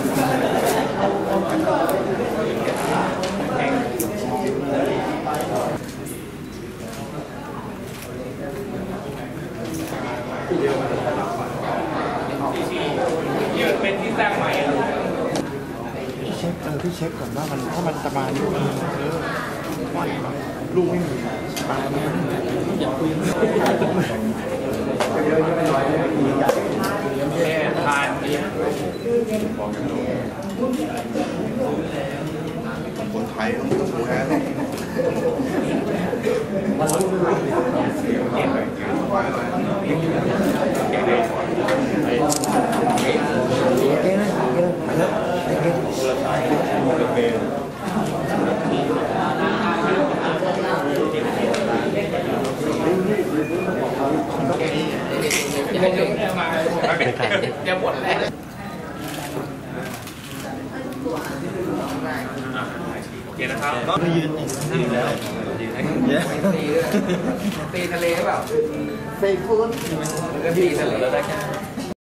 นี่เป็นที่สร้างใหม่อะพี่เช็คเออพี่เช็คก่อนว่ามันถ้ามันจะมานลูกมันเออว่าลูกไม่มีมาไม่ได้อย่าคุย คนไทยต้องดูแลต้อง เก่งนะเก่งไปแล้วเก่ง จะให้เรื่องมาจะหมดแล้ว โอเคนะครับก็ยืนนี่แล้วเยอะตีตีทะเลเปล่าเฟกฟูดก็ตีทะเลแล้วได้แค่